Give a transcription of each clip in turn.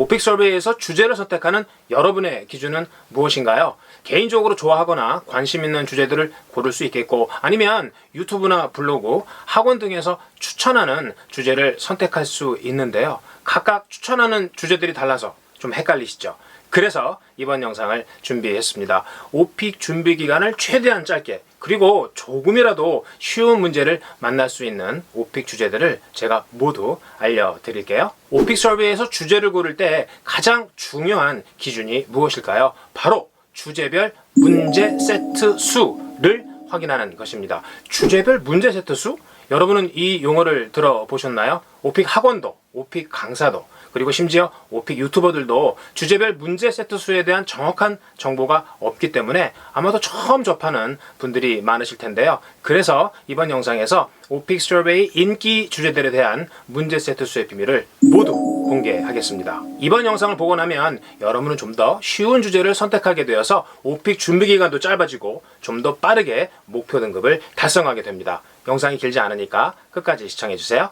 오픽 서베이에서 주제를 선택하는 여러분의 기준은 무엇인가요? 개인적으로 좋아하거나 관심 있는 주제들을 고를 수 있겠고 아니면 유튜브나 블로그, 학원 등에서 추천하는 주제를 선택할 수 있는데요. 각각 추천하는 주제들이 달라서 좀 헷갈리시죠? 그래서 이번 영상을 준비했습니다. 오픽 준비 기간을 최대한 짧게 그리고 조금이라도 쉬운 문제를 만날 수 있는 오픽 주제들을 제가 모두 알려드릴게요. 오픽 서비에서 주제를 고를 때 가장 중요한 기준이 무엇일까요? 바로 주제별 문제 세트 수를 확인하는 것입니다. 주제별 문제 세트 수? 여러분은 이 용어를 들어보셨나요? 오픽 학원도, 오픽 강사도, 그리고 심지어 오픽 유튜버들도 주제별 문제 세트 수에 대한 정확한 정보가 없기 때문에 아마도 처음 접하는 분들이 많으실 텐데요. 그래서 이번 영상에서 오픽 서베이 인기 주제들에 대한 문제 세트 수의 비밀을 모두 공개하겠습니다. 이번 영상을 보고 나면 여러분은 좀 더 쉬운 주제를 선택하게 되어서 오픽 준비 기간도 짧아지고 좀 더 빠르게 목표 등급을 달성하게 됩니다. 영상이 길지 않으니까 끝까지 시청해 주세요.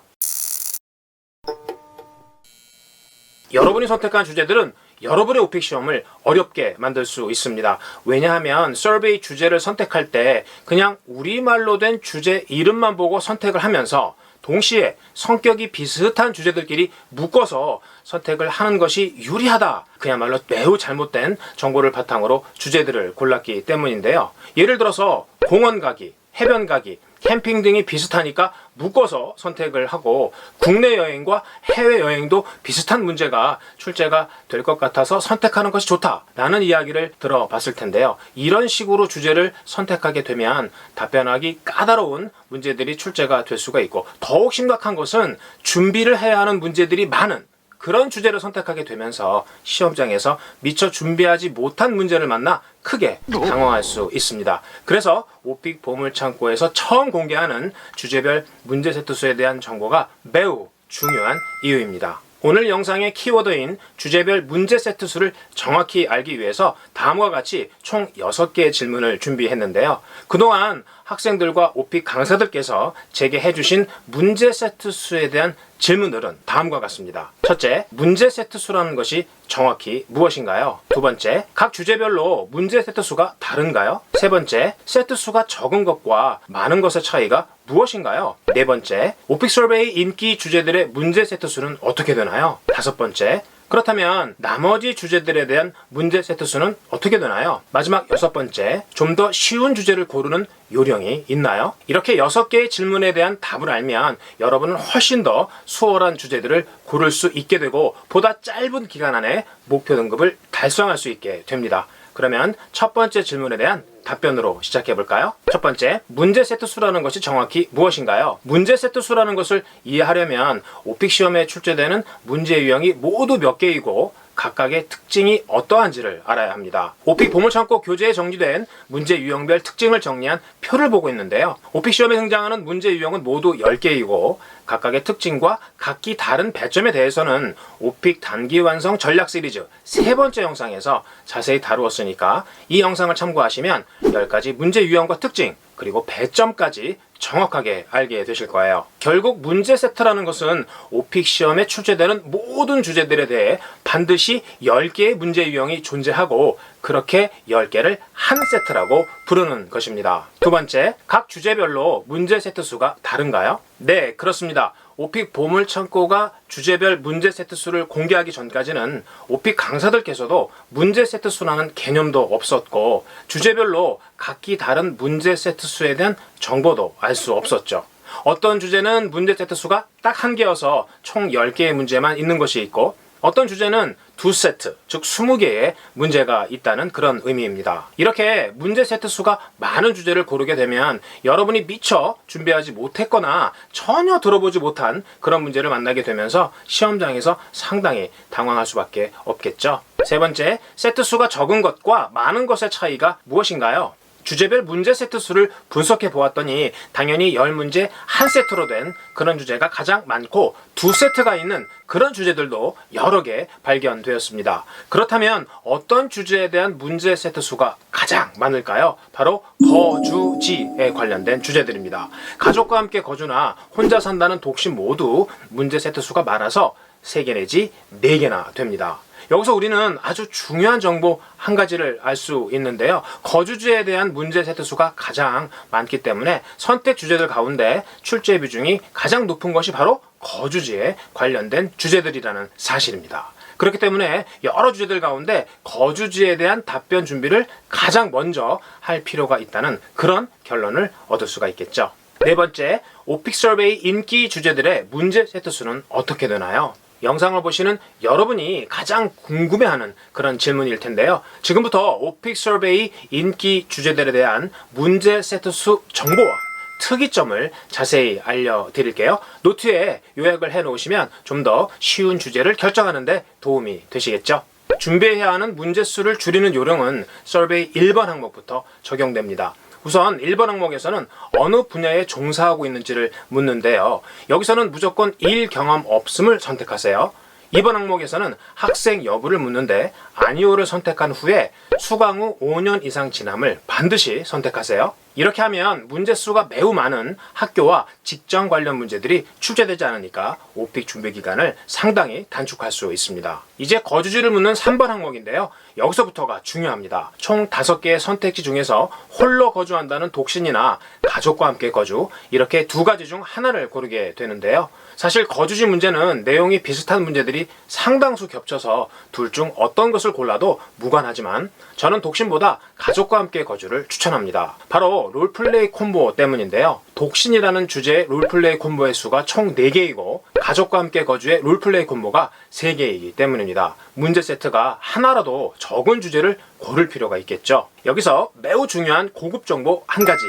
여러분이 선택한 주제들은 여러분의 오픽 시험을 어렵게 만들 수 있습니다. 왜냐하면 서베이 주제를 선택할 때 그냥 우리말로 된 주제 이름만 보고 선택을 하면서 동시에 성격이 비슷한 주제들끼리 묶어서 선택을 하는 것이 유리하다. 그야말로 매우 잘못된 정보를 바탕으로 주제들을 골랐기 때문인데요. 예를 들어서 공원 가기, 해변 가기, 캠핑 등이 비슷하니까 묶어서 선택을 하고 국내 여행과 해외 여행도 비슷한 문제가 출제가 될 것 같아서 선택하는 것이 좋다라는 이야기를 들어봤을 텐데요. 이런 식으로 주제를 선택하게 되면 답변하기 까다로운 문제들이 출제가 될 수가 있고 더욱 심각한 것은 준비를 해야 하는 문제들이 많은 그런 주제를 선택하게 되면서 시험장에서 미처 준비하지 못한 문제를 만나 크게 당황할 수 있습니다. 그래서 오픽 보물창고에서 처음 공개하는 주제별 문제 세트 수에 대한 정보가 매우 중요한 이유입니다. 오늘 영상의 키워드인 주제별 문제 세트 수를 정확히 알기 위해서 다음과 같이 총 6개의 질문을 준비했는데요. 그동안 학생들과 오픽 강사들께서 제게 해주신 문제 세트 수에 대한 질문들은 다음과 같습니다. 첫째, 문제 세트 수라는 것이 정확히 무엇인가요? 두 번째, 각 주제별로 문제 세트 수가 다른가요? 세 번째, 세트 수가 적은 것과 많은 것의 차이가 무엇인가요? 네 번째, 오픽 서베이 인기 주제들의 문제 세트 수는 어떻게 되나요? 다섯 번째, 그렇다면 나머지 주제들에 대한 문제 세트 수는 어떻게 되나요? 마지막 여섯 번째, 좀 더 쉬운 주제를 고르는 요령이 있나요? 이렇게 여섯 개의 질문에 대한 답을 알면 여러분은 훨씬 더 수월한 주제들을 고를 수 있게 되고 보다 짧은 기간 안에 목표 등급을 달성할 수 있게 됩니다. 그러면 첫 번째 질문에 대한 답변으로 시작해 볼까요? 첫 번째, 문제 세트 수라는 것이 정확히 무엇인가요? 문제 세트 수라는 것을 이해하려면 오픽 시험에 출제되는 문제 유형이 모두 몇 개이고 각각의 특징이 어떠한지를 알아야 합니다. 오픽 보물창고 교재에 정리된 문제 유형별 특징을 정리한 표를 보고 있는데요. 오픽 시험에 등장하는 문제 유형은 모두 10개이고 각각의 특징과 각기 다른 배점에 대해서는 오픽 단기 완성 전략 시리즈 세 번째 영상에서 자세히 다루었으니까 이 영상을 참고하시면 10가지 문제 유형과 특징 그리고 배점까지 정확하게 알게 되실 거예요. 결국 문제 세트라는 것은 오픽 시험에 출제되는 모든 주제들에 대해 반드시 10개의 문제 유형이 존재하고 그렇게 10개를 한 세트라고 부르는 것입니다. 두 번째, 각 주제별로 문제 세트 수가 다른가요? 네, 그렇습니다. 오픽 보물창고가 주제별 문제 세트 수를 공개하기 전까지는 오픽 강사들께서도 문제 세트 수라는 개념도 없었고 주제별로 각기 다른 문제 세트 수에 대한 정보도 알 수 없었죠. 어떤 주제는 문제 세트 수가 딱 한 개여서 총 10개의 문제만 있는 것이 있고 어떤 주제는 두 세트, 즉 20개의 문제가 있다는 그런 의미입니다. 이렇게 문제 세트 수가 많은 주제를 고르게 되면 여러분이 미처 준비하지 못했거나 전혀 들어보지 못한 그런 문제를 만나게 되면서 시험장에서 상당히 당황할 수밖에 없겠죠. 세 번째, 세트 수가 적은 것과 많은 것의 차이가 무엇인가요? 주제별 문제 세트 수를 분석해 보았더니 당연히 10문제 한 세트로 된 그런 주제가 가장 많고 두 세트가 있는 그런 주제들도 여러 개 발견되었습니다. 그렇다면 어떤 주제에 대한 문제 세트 수가 가장 많을까요? 바로 거주지에 관련된 주제들입니다. 가족과 함께 거주나 혼자 산다는 독신 모두 문제 세트 수가 많아서 3개 내지 4개나 됩니다. 여기서 우리는 아주 중요한 정보 한 가지를 알 수 있는데요. 거주지에 대한 문제 세트 수가 가장 많기 때문에 선택 주제들 가운데 출제 비중이 가장 높은 것이 바로 거주지에 관련된 주제들이라는 사실입니다. 그렇기 때문에 여러 주제들 가운데 거주지에 대한 답변 준비를 가장 먼저 할 필요가 있다는 그런 결론을 얻을 수가 있겠죠. 네 번째, 오픽 서베이 인기 주제들의 문제 세트 수는 어떻게 되나요? 영상을 보시는 여러분이 가장 궁금해하는 그런 질문일 텐데요. 지금부터 오픽 서베이 인기 주제들에 대한 문제 세트 수 정보와 특이점을 자세히 알려드릴게요. 노트에 요약을 해 놓으시면 좀 더 쉬운 주제를 결정하는데 도움이 되시겠죠? 준비해야 하는 문제 수를 줄이는 요령은 서베이 1번 항목부터 적용됩니다. 우선 1번 항목에서는 어느 분야에 종사하고 있는지를 묻는데요. 여기서는 무조건 일 경험 없음을 선택하세요. 2번 항목에서는 학생 여부를 묻는데 아니오를 선택한 후에 수강 후 5년 이상 지남을 반드시 선택하세요. 이렇게 하면 문제 수가 매우 많은 학교와 직장 관련 문제들이 출제되지 않으니까 오픽 준비 기간을 상당히 단축할 수 있습니다. 이제 거주지를 묻는 3번 항목인데요. 여기서부터가 중요합니다. 총 5개의 선택지 중에서 홀로 거주한다는 독신이나 가족과 함께 거주 이렇게 두 가지 중 하나를 고르게 되는데요. 사실 거주지 문제는 내용이 비슷한 문제들이 상당수 겹쳐서 둘 중 어떤 것을 골라도 무관하지만 저는 독신보다 가족과 함께 거주를 추천합니다. 바로 롤플레이 콤보 때문인데요. 독신이라는 주제의 롤플레이 콤보의 수가 총 4개이고 가족과 함께 거주의 롤플레이 콤보가 3개이기 때문입니다. 문제 세트가 하나라도 적은 주제를 고를 필요가 있겠죠. 여기서 매우 중요한 고급 정보 한 가지.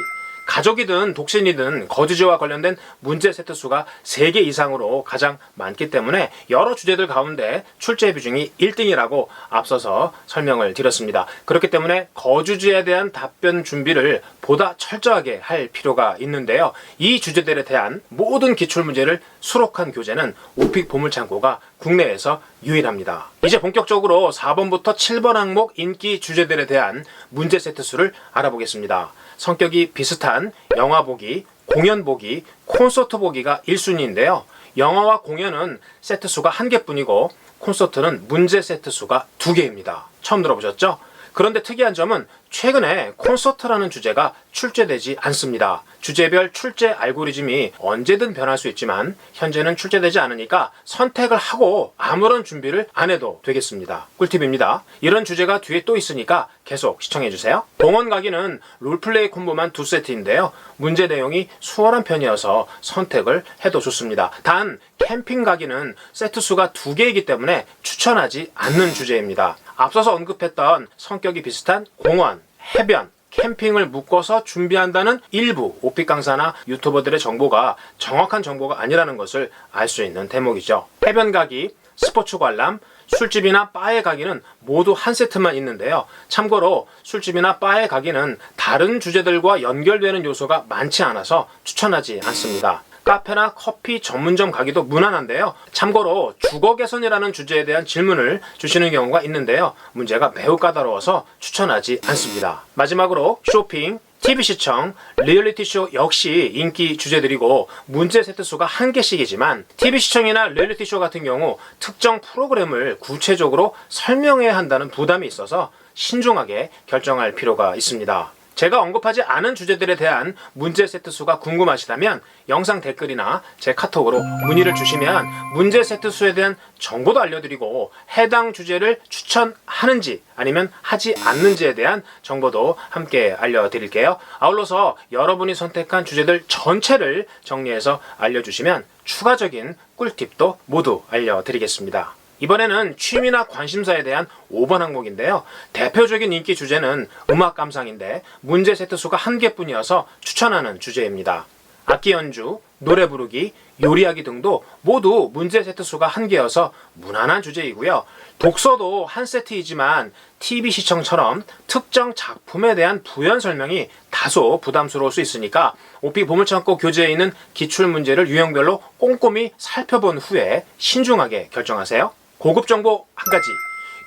가족이든 독신이든 거주지와 관련된 문제 세트 수가 3개 이상으로 가장 많기 때문에 여러 주제들 가운데 출제 비중이 1등이라고 앞서서 설명을 드렸습니다. 그렇기 때문에 거주지에 대한 답변 준비를 보다 철저하게 할 필요가 있는데요. 이 주제들에 대한 모든 기출 문제를 수록한 교재는 오픽 보물창고가 국내에서 유일합니다. 이제 본격적으로 4번부터 7번 항목 인기 주제들에 대한 문제 세트 수를 알아보겠습니다. 성격이 비슷한 영화 보기, 공연 보기, 콘서트 보기가 1순위인데요. 영화와 공연은 세트 수가 한 개뿐이고 콘서트는 문제 세트 수가 두 개입니다. 처음 들어보셨죠? 그런데 특이한 점은 최근에 콘서트라는 주제가 출제되지 않습니다. 주제별 출제 알고리즘이 언제든 변할 수 있지만 현재는 출제되지 않으니까 선택을 하고 아무런 준비를 안 해도 되겠습니다. 꿀팁입니다. 이런 주제가 뒤에 또 있으니까 계속 시청해주세요. 공원 가기는 롤플레이 콤보만 두 세트인데요. 문제 내용이 수월한 편이어서 선택을 해도 좋습니다. 단 캠핑 가기는 세트 수가 두 개이기 때문에 추천하지 않는 주제입니다. 앞서서 언급했던 성격이 비슷한 공원, 해변, 캠핑을 묶어서 준비한다는 일부 오픽 강사나 유튜버들의 정보가 정확한 정보가 아니라는 것을 알 수 있는 대목이죠. 해변 가기, 스포츠 관람, 술집이나 바에 가기는 모두 한 세트만 있는데요. 참고로 술집이나 바에 가기는 다른 주제들과 연결되는 요소가 많지 않아서 추천하지 않습니다. 카페나 커피 전문점 가기도 무난한데요. 참고로 주거 개선이라는 주제에 대한 질문을 주시는 경우가 있는데요. 문제가 매우 까다로워서 추천하지 않습니다. 마지막으로 쇼핑, TV 시청, 리얼리티 쇼 역시 인기 주제들이고 문제 세트 수가 한 개씩이지만 TV 시청이나 리얼리티 쇼 같은 경우 특정 프로그램을 구체적으로 설명해야 한다는 부담이 있어서 신중하게 결정할 필요가 있습니다. 제가 언급하지 않은 주제들에 대한 문제 세트 수가 궁금하시다면 영상 댓글이나 제 카톡으로 문의를 주시면 문제 세트 수에 대한 정보도 알려드리고 해당 주제를 추천하는지 아니면 하지 않는지에 대한 정보도 함께 알려드릴게요. 아울러서 여러분이 선택한 주제들 전체를 정리해서 알려주시면 추가적인 꿀팁도 모두 알려드리겠습니다. 이번에는 취미나 관심사에 대한 5번 항목인데요. 대표적인 인기 주제는 음악 감상인데 문제 세트 수가 한 개뿐이어서 추천하는 주제입니다. 악기 연주, 노래 부르기, 요리하기 등도 모두 문제 세트 수가 한 개여서 무난한 주제이고요. 독서도 한 세트이지만 TV 시청처럼 특정 작품에 대한 부연 설명이 다소 부담스러울 수 있으니까 오피 보물창고 교재에 있는 기출 문제를 유형별로 꼼꼼히 살펴본 후에 신중하게 결정하세요. 고급 정보 한 가지.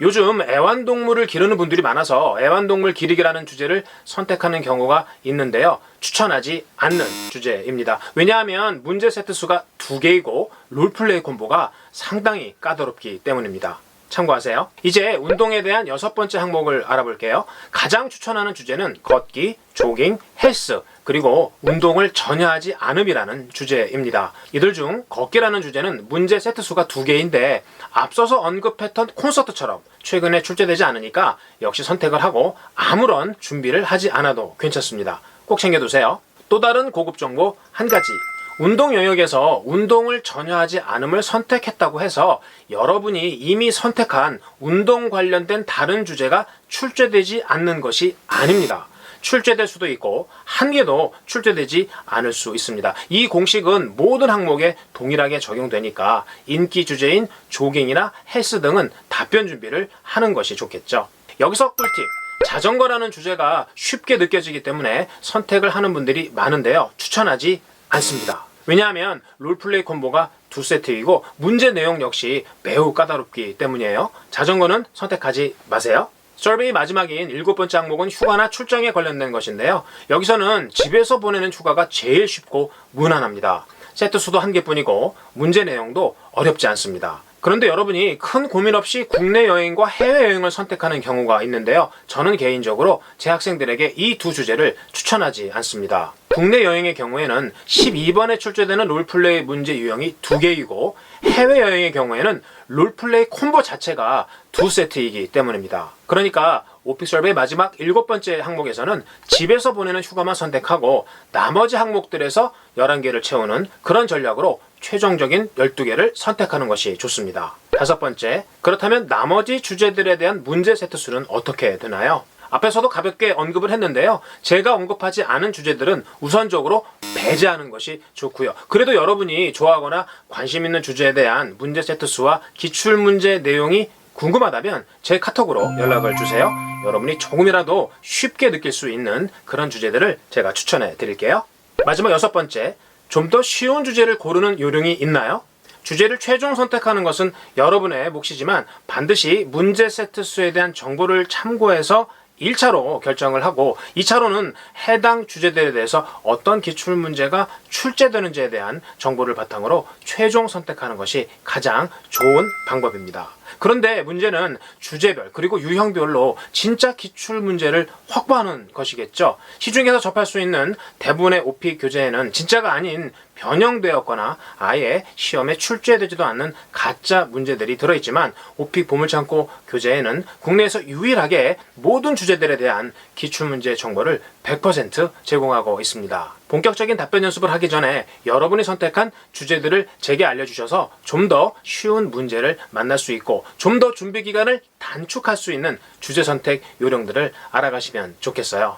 요즘 애완동물을 기르는 분들이 많아서 애완동물 기르기라는 주제를 선택하는 경우가 있는데요. 추천하지 않는 주제입니다. 왜냐하면 문제 세트 수가 두 개이고 롤플레이 콤보가 상당히 까다롭기 때문입니다. 참고하세요. 이제 운동에 대한 여섯 번째 항목을 알아볼게요. 가장 추천하는 주제는 걷기, 조깅, 헬스, 그리고 운동을 전혀 하지 않음이라는 주제입니다. 이들 중 걷기라는 주제는 문제 세트 수가 두 개인데 앞서서 언급했던 콘서트처럼 최근에 출제되지 않으니까 역시 선택을 하고 아무런 준비를 하지 않아도 괜찮습니다. 꼭 챙겨두세요. 또 다른 고급 정보 한 가지 운동 영역에서 운동을 전혀 하지 않음을 선택했다고 해서 여러분이 이미 선택한 운동 관련된 다른 주제가 출제되지 않는 것이 아닙니다. 출제될 수도 있고 한 개도 출제되지 않을 수 있습니다. 이 공식은 모든 항목에 동일하게 적용되니까 인기 주제인 조깅이나 헬스 등은 답변 준비를 하는 것이 좋겠죠. 여기서 꿀팁. 자전거라는 주제가 쉽게 느껴지기 때문에 선택을 하는 분들이 많은데요. 추천하지 않습니다. 왜냐하면 롤플레이 콤보가 두 세트이고 문제 내용 역시 매우 까다롭기 때문이에요. 자전거는 선택하지 마세요. 서베이 마지막인 일곱 번째 항목은 휴가나 출장에 관련된 것인데요. 여기서는 집에서 보내는 휴가가 제일 쉽고 무난합니다. 세트 수도 한 개뿐이고 문제 내용도 어렵지 않습니다. 그런데 여러분이 큰 고민 없이 국내 여행과 해외 여행을 선택하는 경우가 있는데요. 저는 개인적으로 제 학생들에게 이 두 주제를 추천하지 않습니다. 국내 여행의 경우에는 12번에 출제되는 롤플레이 문제 유형이 두 개이고 해외 여행의 경우에는 롤플레이 콤보 자체가 두 세트이기 때문입니다. 그러니까 오픽설베의 마지막 일곱 번째 항목에서는 집에서 보내는 휴가만 선택하고 나머지 항목들에서 11개를 채우는 그런 전략으로 최종적인 12개를 선택하는 것이 좋습니다. 다섯 번째, 그렇다면 나머지 주제들에 대한 문제 세트 수는 어떻게 되나요? 앞에서도 가볍게 언급을 했는데요. 제가 언급하지 않은 주제들은 우선적으로 배제하는 것이 좋고요. 그래도 여러분이 좋아하거나 관심 있는 주제에 대한 문제 세트 수와 기출 문제 내용이 궁금하다면 제 카톡으로 연락을 주세요. 여러분이 조금이라도 쉽게 느낄 수 있는 그런 주제들을 제가 추천해 드릴게요. 마지막 여섯 번째, 좀 더 쉬운 주제를 고르는 요령이 있나요? 주제를 최종 선택하는 것은 여러분의 몫이지만 반드시 문제 세트 수에 대한 정보를 참고해서 1차로 결정을 하고 2차로는 해당 주제들에 대해서 어떤 기출 문제가 출제되는지에 대한 정보를 바탕으로 최종 선택하는 것이 가장 좋은 방법입니다. 그런데 문제는 주제별 그리고 유형별로 진짜 기출 문제를 확보하는 것이겠죠. 시중에서 접할 수 있는 대부분의 OP 교재에는 진짜가 아닌 변형되었거나 아예 시험에 출제되지도 않는 가짜 문제들이 들어있지만 오픽 보물창고 교재에는 국내에서 유일하게 모든 주제들에 대한 기출문제 정보를 100% 제공하고 있습니다. 본격적인 답변 연습을 하기 전에 여러분이 선택한 주제들을 제게 알려주셔서 좀 더 쉬운 문제를 만날 수 있고 좀 더 준비 기간을 단축할 수 있는 주제 선택 요령들을 알아가시면 좋겠어요.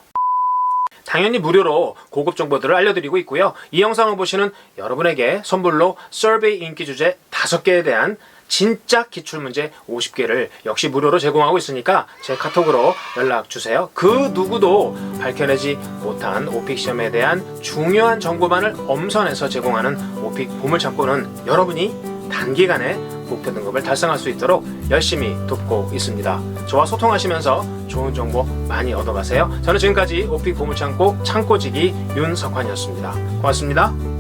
당연히 무료로 고급 정보들을 알려드리고 있고요. 이 영상을 보시는 여러분에게 선물로 서베이 인기 주제 5개에 대한 진짜 기출문제 50개를 역시 무료로 제공하고 있으니까 제 카톡으로 연락 주세요. 그 누구도 밝혀내지 못한 오픽 시험에 대한 중요한 정보만을 엄선해서 제공하는 오픽 보물창고는 여러분이 단기간에 목표 등급을 달성할 수 있도록 열심히 돕고 있습니다. 저와 소통하시면서 좋은 정보 많이 얻어가세요. 저는 지금까지 오픽 보물창고 창고지기 윤석환이었습니다. 고맙습니다.